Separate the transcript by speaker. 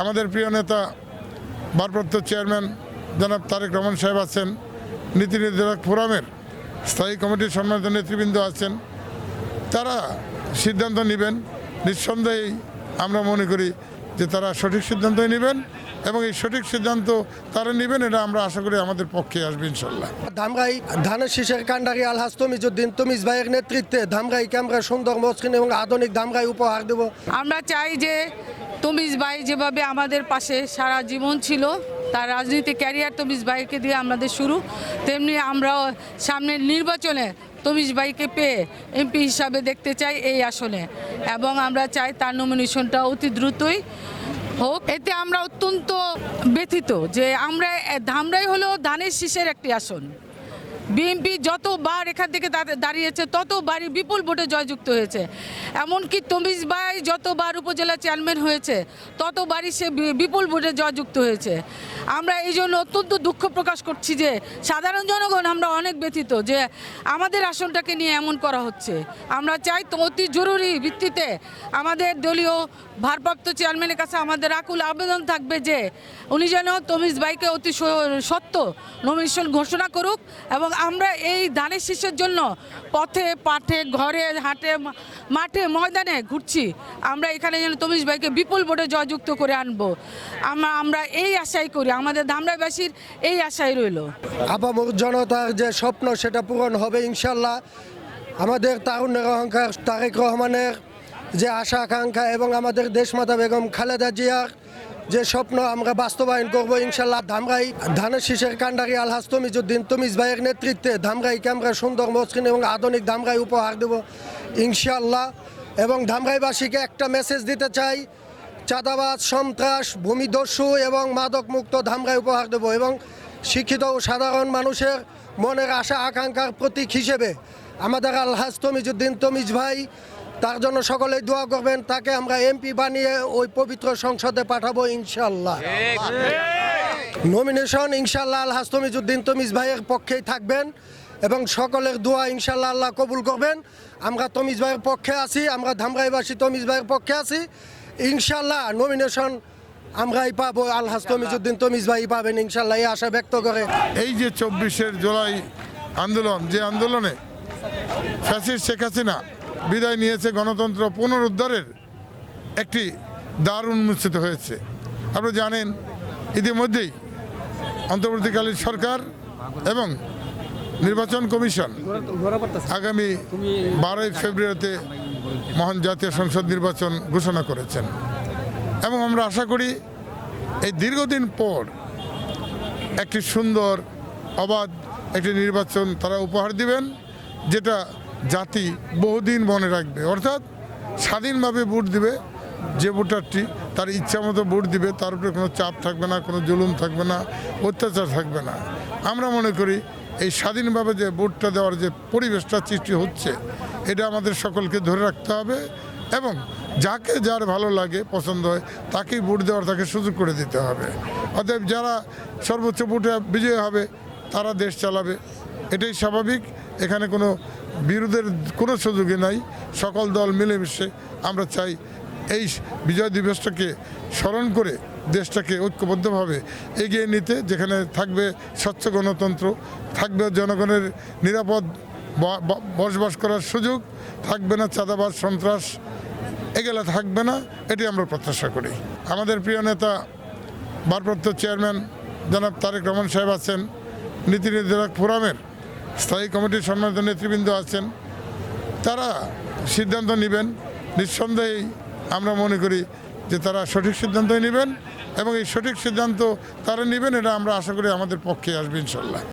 Speaker 1: আমাদের প্রিয় নেতা ভারপ্রাপ্ত চেয়ারম্যান জনাব তারেক রহমান সাহেব আছেন নীতি নির্ধারক ফোরামের স্থায়ী কমিটির সম্মানিত নেতৃবৃন্দ আছেন তারা সিদ্ধান্ত নেবেন। নিঃসন্দেহেই আমরা মনে করি যে তারা সঠিক সিদ্ধান্তই নেবেন এবং এই সঠিক সিদ্ধান্ত তারা নেবেন এটা আমরা আশা করি আমাদের পক্ষে আসবে ইনশাল্লাহ।
Speaker 2: ধামরাই ধানের শীষের কান্ডারি আলহাজ তমিজুদ্দিন তমিজ ভাইয়ের নেতৃত্বে ধামরাইকে আমরা সুন্দর মসৃণ এবং আধুনিক ধামরাই উপহার দেব।
Speaker 3: আমরা চাই যে তমিজ ভাই যেভাবে আমাদের পাশে সারা জীবন ছিল, তার রাজনীতি ক্যারিয়ার তমিজ ভাইকে দিয়ে আমাদের শুরু, তেমনি আমরাও সামনের নির্বাচনে তমিজ ভাইকে পেয়ে এমপি হিসাবে দেখতে চাই এই আসনে। এবং আমরা চাই তার নমিনেশনটা অতি দ্রুতই হোক। এতে আমরা অত্যন্ত ব্যথিত যে আমরা, ধামরাই হলো ধানের শীষের একটি আসন। বিএনপি যতবার এখান থেকে দাঁড়িয়েছে, ততবারই বিপুল ভোটে জয়যুক্ত হয়েছে। এমনকি তমিজ ভাই যতবার উপজেলা চেয়ারম্যান হয়েছে, ততবারই সে বিপুল ভোটে জয়যুক্ত হয়েছে। আমরা এই জন্য অত্যন্ত দুঃখ প্রকাশ করছি যে, সাধারণ জনগণ আমরা অনেক ব্যথিত যে, আমাদের আসনটাকে নিয়ে এমন করা হচ্ছে। আমরা চাই তো অতি জরুরি ভিত্তিতে আমাদের দলীয় ভারপ্রাপ্ত চেয়ারম্যানের কাছে আমাদের আকুল আবেদন থাকবে যে, উনি যেন তমিজ ভাইকে অতি সত্য নমিনেশন ঘোষণা করুক এবং আমরা এই ধানের শীষের জন্য পথে, পাঠে, ঘরে, হাটে মাঠে, ময়দানে ঘুরছি। আমরা এখানে যেন তমিজ ভাইকে বিপুল ভোটে জয়যুক্ত করে আনব। আমরা আমরা এই আশাই করি, আমাদের ধামরাইবাসীর এই আশাই রইল।
Speaker 2: আপামর জনতার যে স্বপ্ন, সেটা পূরণ হবে ইনশাল্লাহ। আমাদের তারুণ্যের অহংকার তারেক রহমানের যে আশা আকাঙ্ক্ষা এবং আমাদের দেশমাতা বেগম খালেদা জিয়ার যে স্বপ্ন আমরা বাস্তবায়ন করব, ইনশাল্লাহ ধামরাই। ধানের শীষের কান্ডারি আলহাজ তমিজুদ্দিন, তমিজ ভাইয়ের নেতৃত্বে ধামরাইকে আমরা সুন্দর মসৃণ এবং আধুনিক ধামরাই উপহার দেব, ইনশাল্লাহ। এবং ধামরাইবাসীকে একটা মেসেজ দিতে চাই, চাঁদাবাজ, সন্ত্রাস, ভূমিদস্যু এবং মাদক মুক্ত ধামরাই উপহার দেব এবং শিক্ষিত ও সাধারণ মানুষের মনের আশা আকাঙ্ক্ষার প্রতীক হিসেবে আমাদের আলহাজ তমিজুদ্দিন, তমিজ ভাই তার জন্য সকলে দোয়া করবেন, তাকে আমরা এমপি বানিয়ে ওই পবিত্র সংসদে পাঠাবো ইনশাল্লাহ নমিনেশন ইনশাল্লাহ আলহাজ তমিজুদ্দিন তমিজ ভাইয়ের পক্ষেই থাকবেন এবং সকলের দোয়া ইনশাল্লাহ আল্লাহ কবুল করবেন। আমরা তমিজ ভাইয়ের পক্ষে আছি, আমরা ধামরাইবাসী তমিজ ভাইয়ের পক্ষে আছি। ইনশাল্লাহ নমিনেশন আমরাই পাবো আলহাজ তমিজুদ্দিন তমিজ ভাই পাবেন ইনশাল্লাহ এই আশা ব্যক্ত করে।
Speaker 1: এই যে চব্বিশের জুলাই আন্দোলন, যে আন্দোলনে ফ্যাসিস্ট শেখ হাসিনা বিদায় নিয়েছে গণতন্ত্র পুনরুদ্ধারের একটি দ্বার উন্মোচিত হয়েছে। আপনারা জানেন, ইতিমধ্যেই অন্তর্বর্তীকালীন সরকার এবং নির্বাচন কমিশন আগামী বারোই ফেব্রুয়ারিতে মহান জাতীয় সংসদ নির্বাচন ঘোষণা করেছেন। এবং আমরা আশা করি, এই দীর্ঘদিন পর একটি সুন্দর, অবাধ একটি নির্বাচন তারা উপহার দিবেন, যেটা জাতি বহুদিন মনে রাখবে। অর্থাৎ স্বাধীনভাবে ভোট দিবে, যে ভোটারটি তার ইচ্ছা মতো ভোট দিবে, তার উপরে কোনো চাপ থাকবে না, কোনো জুলুম থাকবে না, অত্যাচার থাকবে না। আমরা মনে করি এই স্বাধীনভাবে যে ভোটটা দেওয়ার যে পরিবেশটা সৃষ্টি হচ্ছে, এটা আমাদের সকলকে ধরে রাখতে হবে এবং যাকে যার ভালো লাগে, পছন্দ হয়, তাকেই ভোট দেওয়ার তাকে সুযোগ করে দিতে হবে। অতএব যারা সর্বোচ্চ ভোটে বিজয়ী হবে, তারা দেশ চালাবে। এটাই স্বাভাবিক। এখানে কোনো বিরোধের কোনো সুযোগই নাই। সকল দল মিলেমিশে আমরা চাই এই বিজয় দিবসটাকে স্মরণ করে দেশটাকে ঐক্যবদ্ধভাবে এগিয়ে নিতে, যেখানে থাকবে স্বচ্ছ গণতন্ত্র, থাকবে জনগণের নিরাপদ বসবাস করার সুযোগ, থাকবে না চাঁদাবাজ, সন্ত্রাস, এগুলো থাকবে না, এটি আমরা প্রত্যাশা করি। আমাদের প্রিয় নেতা, ভারপ্রাপ্ত চেয়ারম্যান জনাব তারেক রহমান সাহেব আছেন নীতি নির্ধারক ফোরামের স্থায়ী কমিটির সম্মানিত নেতৃবৃন্দ আছেন তারা সিদ্ধান্ত নেবেন। নিঃসন্দেহেই আমরা মনে করি যে তারা সঠিক সিদ্ধান্তই নেবেন এবং এই সঠিক সিদ্ধান্ত তারা নেবেন, এটা আমরা আশা করি আমাদের পক্ষে আসবে ইনশাল্লাহ